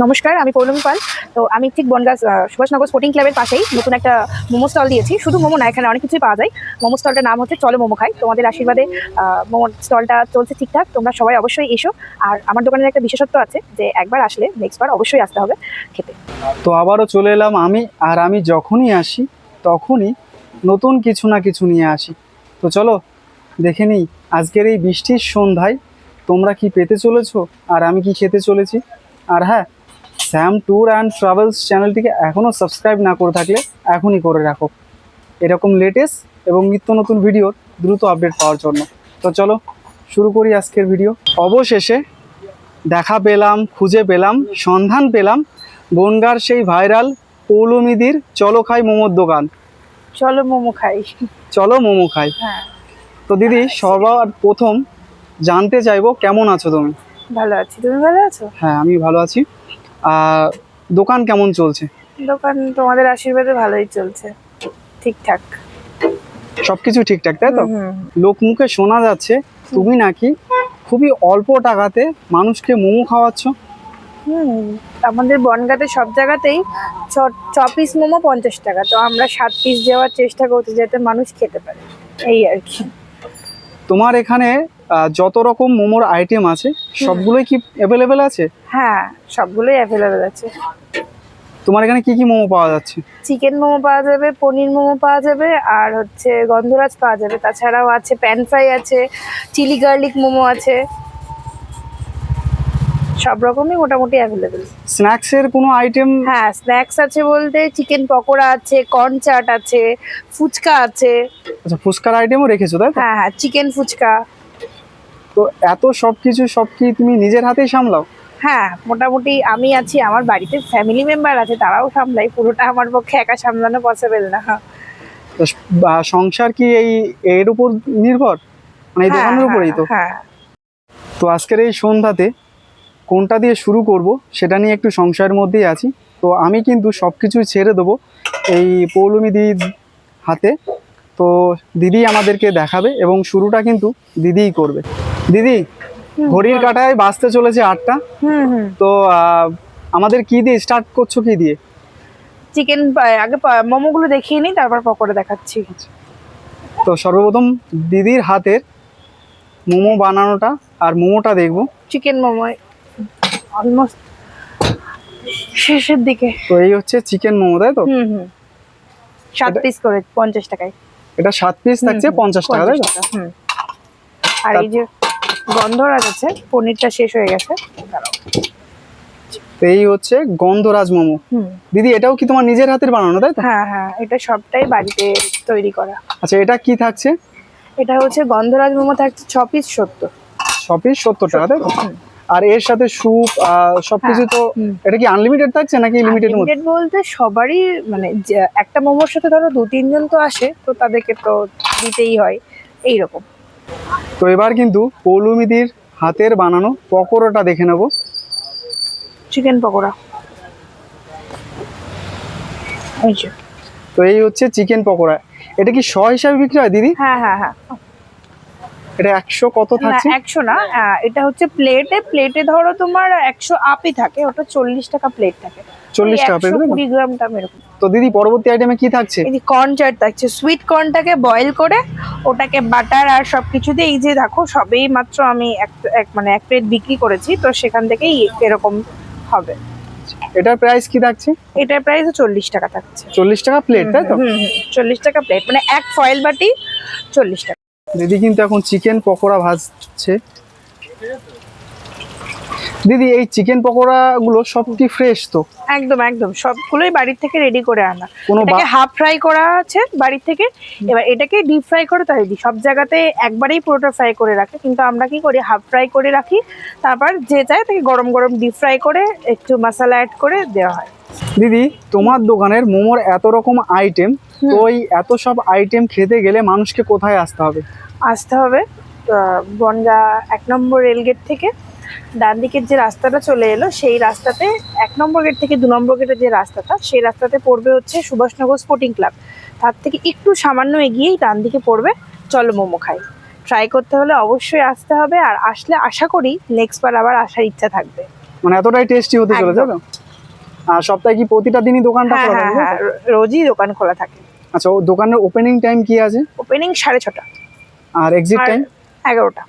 নমস্কার, আমি পৌলমী পাল। তো আমি ঠিক বনগাছ সুভাষনগর স্পোর্টিং ক্লাবের পাশেই নতুন একটা মোমো স্টল দিয়েছি। শুধু মোমো না, এখানে অনেক কিছুই পাওয়া যায়। মোমো স্টলটার নাম হচ্ছে চলো মোমো খাই। তোমাদের আশীর্বাদে মোমো স্টলটা চলছে ঠিকঠাক। তোমরা সবাই অবশ্যই এসো। আর আমার দোকানের একটা বিশেষত্ব আছে যে, একবার আসলে নেক্সট বার অবশ্যই আসতে হবে খেতে। তো আবারও চলে এলাম আমি, আর আমি যখনই আসি, তখনই নতুন কিছু না কিছু নিয়ে আসি। তো চলো, দেখে নিই আজকের এই বৃষ্টির সন্ধ্যায় তোমরা কি পেতে চলেছো? আর আমি কি খেতে চলেছি? আর হ্যাঁ স্যাম ট্যুর অ্যান্ড ট্রাভেলস চ্যানেলটিকে এখনও সাবস্ক্রাইব না করে থাকলে এখনই করে রাখো। এরকম লেটেস্ট এবং নিত্য নতুন ভিডিওর দ্রুত আপডেট পাওয়ার জন্য। তো চলো শুরু করি আজকের ভিডিও অবশেষে দেখা পেলাম খুঁজে পেলাম সন্ধান পেলাম বনগার সেই ভাইরাল পৌলমিদির চলো খাই মোমোর দোকান। চলো মোমো খাই। চলো মোমো খাই। হ্যাঁ। তো দিদি সবার প্রথম জানতে চাইব কেমন আছো তুমি? ভালো আছি। তুমি ভালো আছো? হ্যাঁ আমি ভালো আছি। দোকান কেমন চলছে? দোকান তোমাদের আশীর্বাদে ভালোই চলছে ঠিকঠাক। সব কিছু ঠিকঠাক তাই তো? হুম। লোকমুখে শোনা যাচ্ছে তুমি নাকি খুবই অল্প টাকাতে মানুষকে মোমো খাওয়াচ্ছ? হুম আমাদের বনগাতে সব জায়গাতেই ছ পিস মোমো পঞ্চাশ টাকা তো আমরা সাত পিস দেওয়ার চেষ্টা করছি যাতে মানুষ খেতে পারে এই আর কি। তোমার এখানে যত রকম মোমোর আইটেম আছে সবগুলোই কি অ্যাভেলেবেল আছে? হ্যাঁ সবগুলোই অ্যাভেলেবেল আছে। তোমার এখানে কি কি মোমো পাওয়া যাচ্ছে? চিকেন মোমো পাওয়া যাবে পনির মোমো পাওয়া যাবে আর হচ্ছে গন্ধরাজ পাওয়া যাবে। তাছাড়াও আছে প্যান ফ্রাই আছে চিলি গার্লিক মোমো আছে। সব রকমই মোটামুটি অ্যাভেলেবেল স্ন্যাক্সের কোনো আইটেম হ্যাঁ স্ন্যাক্স আছে বলতে চিকেন পকোড়া আছে কর্ন চাট আছে ফুচকা আছে। আচ্ছা ফুচকার আইটেমও রেখেছো তাই তো? হ্যাঁ হ্যাঁ চিকেন ফুচকা। তো এত সব কিছু সব কি তুমি নিজের হাতেই সামলাও? হ্যাঁ মোটামুটি আমি আছি আমার বাড়িতে ফ্যামিলি মেম্বার আছে তারাও সামলাই পুরোটা আমার পক্ষে একা সামলানো পসিবল না। তো সংসার কি এই এর উপর নির্ভর? মানে এই হ্যাঁ, দোকানের উপরেই তো? হ্যাঁ। তো আজকের এই সন্ধ্যাতে কোনটা দিয়ে শুরু করব সেটা নিয়ে একটু সংশয়ের মধ্যেই আছি। তো আমি কিন্তু সব কিছুই ছেড়ে দেবো এই পৌলমী দিদির হাতে। তো দিদি আমাদেরকে দেখাবে এবং শুরুটা কিন্তু দিদিই করবে। দিদি ঘড়ির। কাটায় বাজতে চলেছে আটটা। হুম হুম। তো আমাদের কি দিয়ে স্টার্ট করছ কি দিয়ে? চিকেন আগে মোমোগুলো দেখিয়ে নিই তারপর পকোড়া দেখাচ্ছি। তো সর্বপ্রথম দিদির হাতের মোমো বানানোটা আর মোমোটা দেখব। চিকেন মোমো। অলমোস্ট শেষের দিকে। তো এই হচ্ছে চিকেন মোমো তাই তো? হুম হুম। সাত পিস করে পঞ্চাশ টাকায়। এটা সাত পিস থাকছে পঞ্চাশ টাকা তাই তো? হুম। আর এই যে গন্ধরাজ আছে পনিরটা শেষ হয়ে গেছে তো এই হচ্ছে গন্ধরাজ মোমো। দিদি এটাও কি তোমার নিজের হাতের বানানো তাই তো? হ্যাঁ হ্যাঁ এটা সবটাই বাড়িতে তৈরি করা। আচ্ছা এটা কি থাকছে? এটা হচ্ছে গন্ধরাজ মোমো থাকছে ছ পিস সত্তর। ছ পিস সত্তর টাকা তাই তো। আর এর সাথে স্যুপ সবকিছু তো এটা কি আনলিমিটেড থাকছে নাকি লিমিটেড লিমিটেড বলতে সবারই মানে একটা মোমোর সাথে ধরো দু তিনজন তো আসে তো তাদেরকে তো দিতেই হয় এই রকম তো এবার কিন্তু পৌলুমিদির হাতের বানানো পকোড়াটা দেখে নেব। চিকেন পকোড়া। এই যে। তো এই হচ্ছে চিকেন পকোড়া। এটা কি শ হিসাবে বিক্রি হয় দিদি? হ্যাঁ হ্যাঁ হ্যাঁ। এটা একশো কত না থাকছে? একশো না এটা হচ্ছে প্লেটে প্লেটে ধরো তোমার একশো আপই থাকে ওটা চল্লিশ টাকা প্লেট থাকে। চল্লিশ টাকা একশো পেয়ে কুড়ি গ্রাম দাম এরকম। তো দিদি পরবর্তী আইটেমে কি থাকছে? এই কর্ন চাট থাকছে সুইট কর্নটাকে বয়েল করে ওটাকে বাটার আর সবকিছু দিয়ে এই যে দেখো সবেই মাত্র আমি এক এক মানে এক প্লেট বিক্রি করেছি তো সেখান থেকেই এরকম হবে। এটার প্রাইস কি থাকছে? এটার প্রাইস চল্লিশ টাকা থাকছে। চল্লিশ টাকা প্লেট তাই তো? চল্লিশ টাকা প্লেট মানে এক ফয়েল বাটি চল্লিশ টাকা। দিদি কিন্তু এখন চিকেন পকোড়া ভাজছে। দিদি এই চিকেন পকোড়া গুলো সব কি ফ্রেশ তো? একদম একদম। সবগুলোই বাড়ির থেকে রেডি করে আনা। এটাকে হাফ ফ্রাই করা আছে বাড়ির থেকে। এবার এটাকে ডিপ ফ্রাই করে তাই দিই। সব জায়গাতে একবারেই পুরোটা ফ্রাই করে রাখে। কিন্তু আমরা কি করি? হাফ ফ্রাই করে রাখি। তারপর যে চায় তাকে গরম গরম ডিপ ফ্রাই করে একটু মশলা অ্যাড করে দেওয়া হয়। দিদি তোমার দোকানের মোমোর এত রকম আইটেম তো এই এত সব আইটেম খেতে গেলে মানুষকে কোথায় আসতে হবে? আসতে হবে বনগা এক নম্বর রেলগেট থেকে। ডান দিকের যে রাস্তাটা চলে এলো সেই রাস্তাতে এক নম্বর গেট থেকে দু নম্বর গেটের যে রাস্তাটা সেই রাস্তাতে পড়বে হচ্ছে সুভাষনগর স্পোর্টিং ক্লাব তার থেকে একটু সামান্য এগিয়েই ডান দিকে পড়বে চলো মোমো খাই। ট্রাই করতে হলে অবশ্যই আসতে হবে আর আসলে আশা করি নেক্সট বার আবার আসার ইচ্ছা থাকবে। মানে এতটাই টেস্টি হতে চলেছে। আর সপ্তাহে কি প্রতিটা দিনই দোকানটা হ্যাঁ খোলা হ্যাঁ থাকে হ্যাঁ রোজই দোকান খোলা থাকে। আচ্ছা ও দোকানের ওপেনিং টাইম কি আছে? ওপেনিং সাড়ে ছটা। আর এক্সিট টাইম এগারোটা।